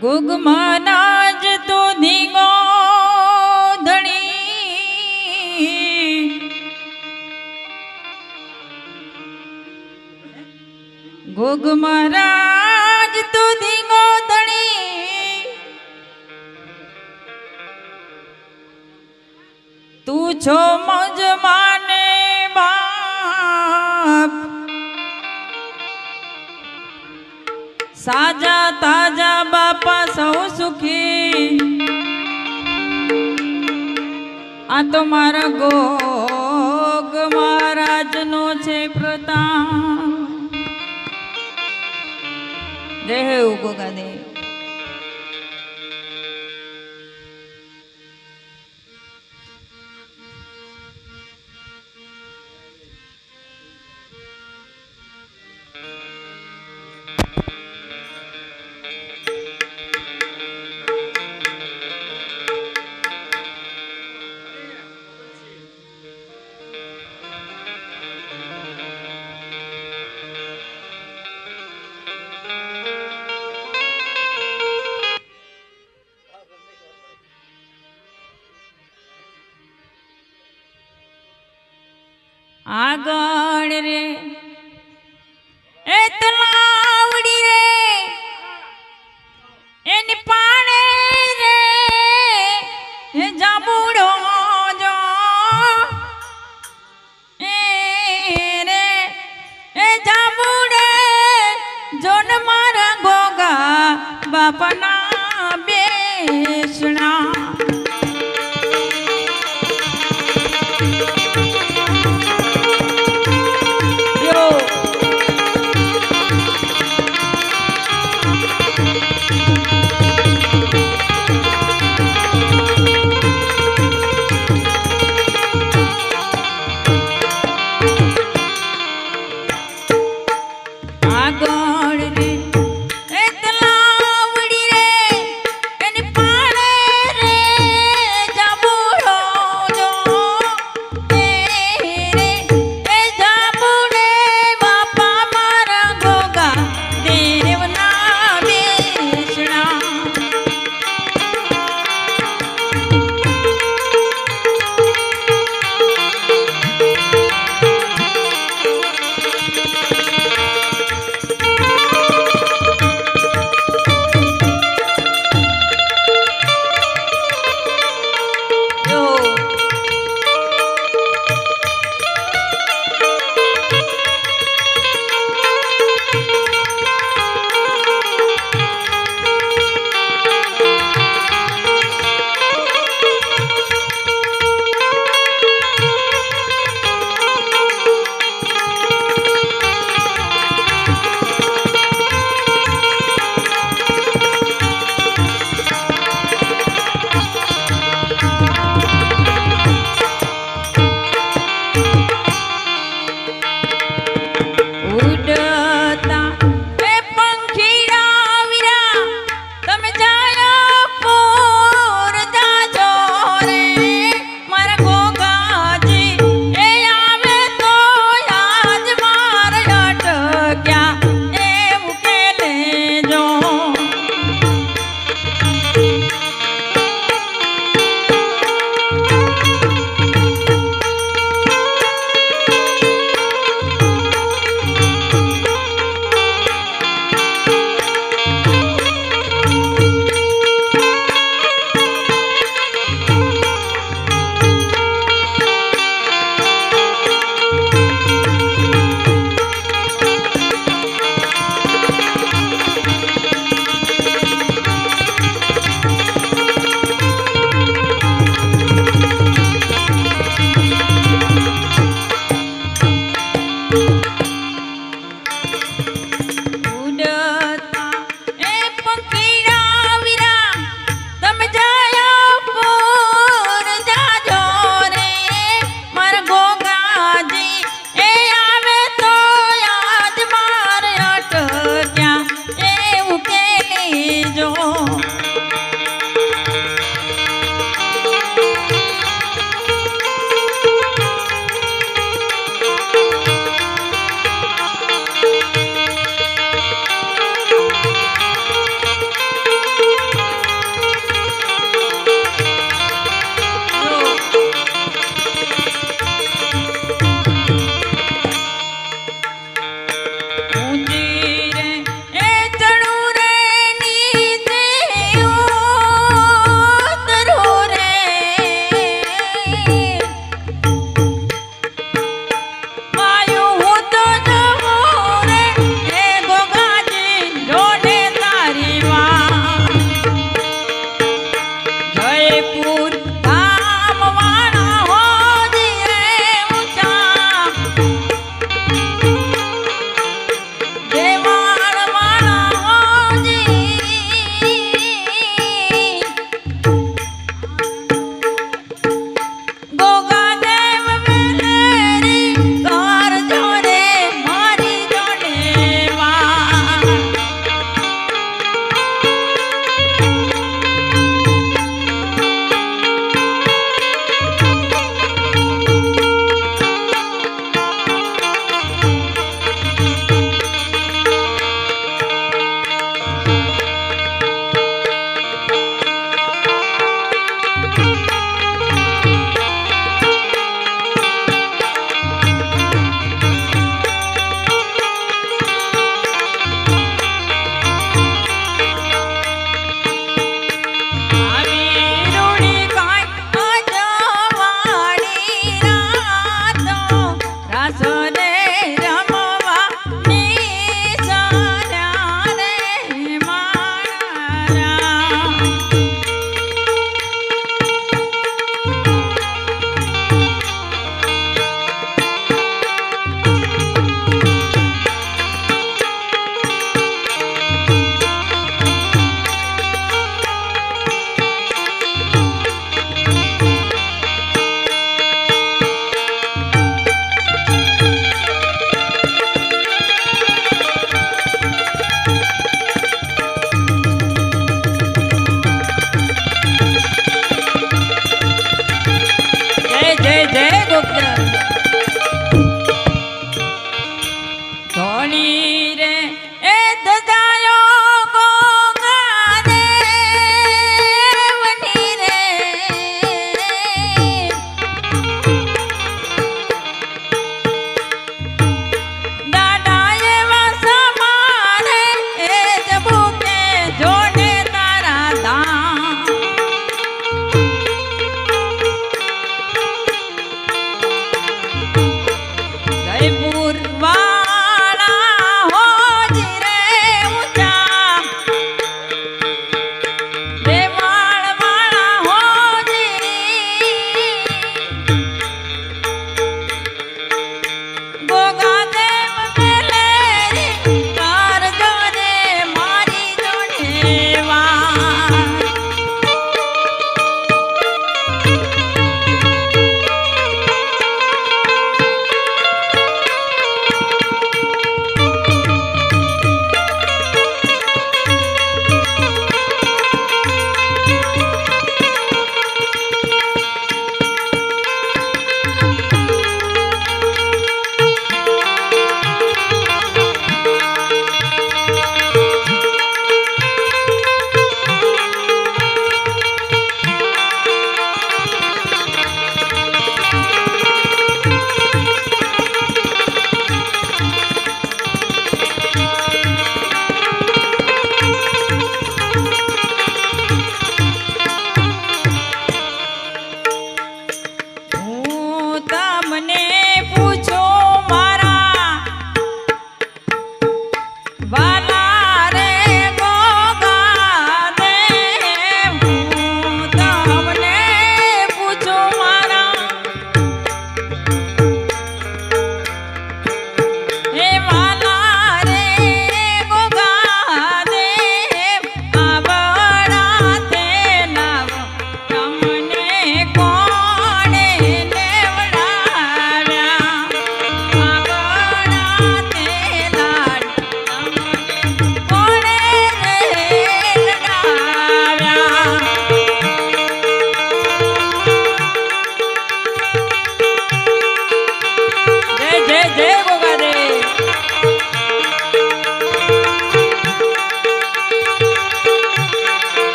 ગુગ જ તો ધીંગો ધણી. ગુગ મહારાજ તો ધીંગો ધણી. તું છો સાજા તાજા બાપા સૌ સુખી. આ તો મારા ગોગ મહારાજનો છે પ્રતાપ. જય હે ગોગાદેવ মাগো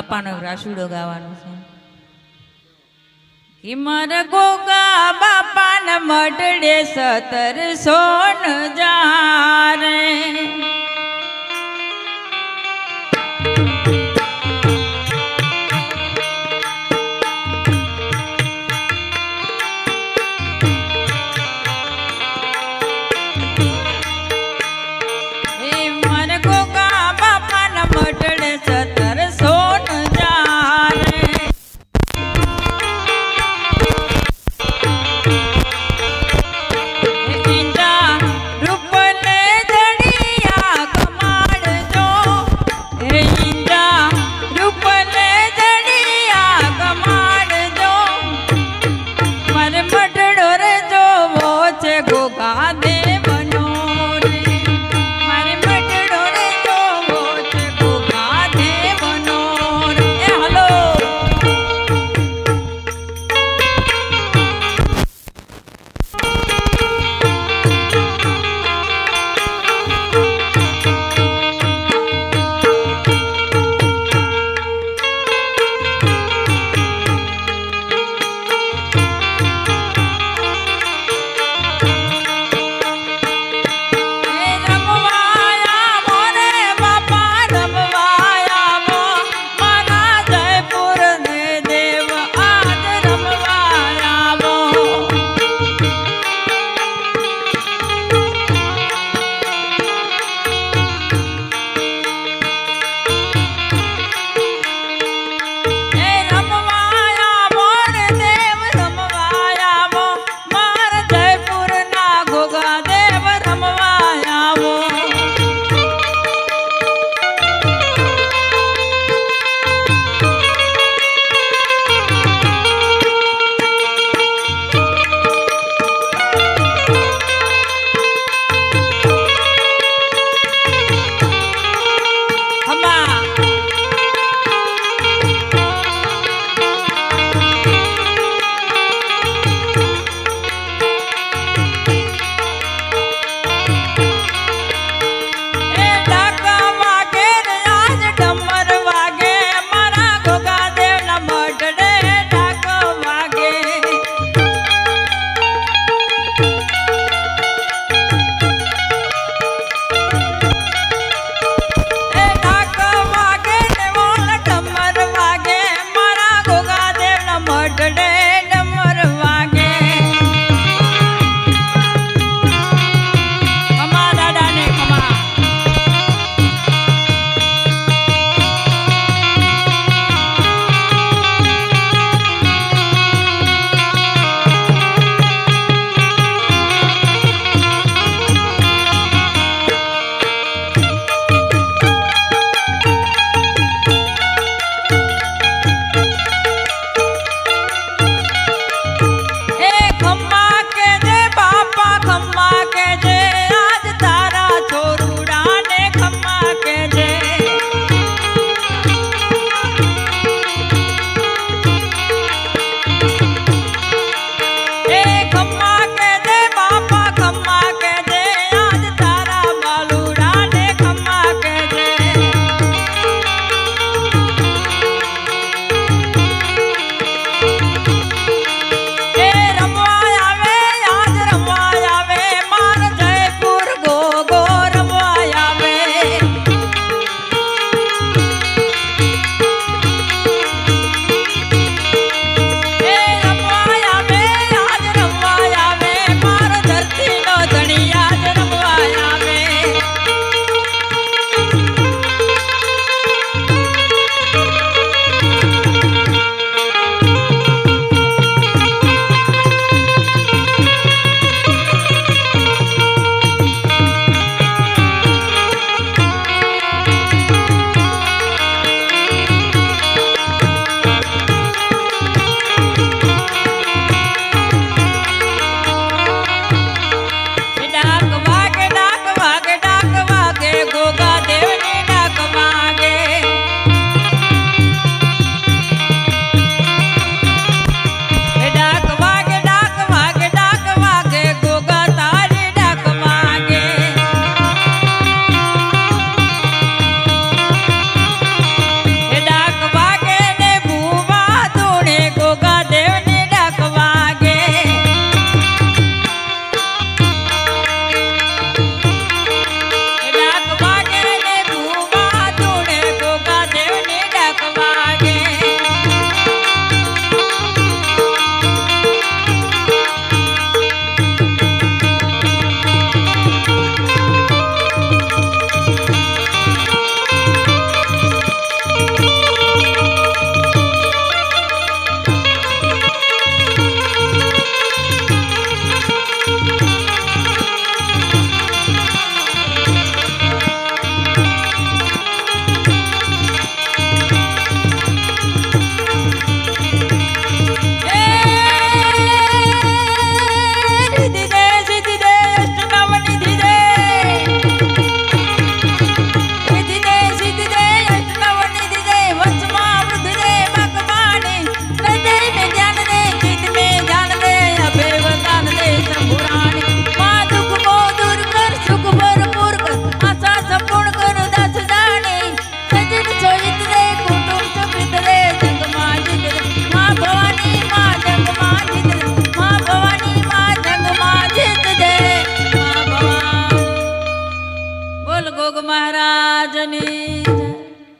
બાપાનો રાસુડો ગાવાનો છે. કિમર ગોગા બાપાના મઢડે સતર સોન જા રે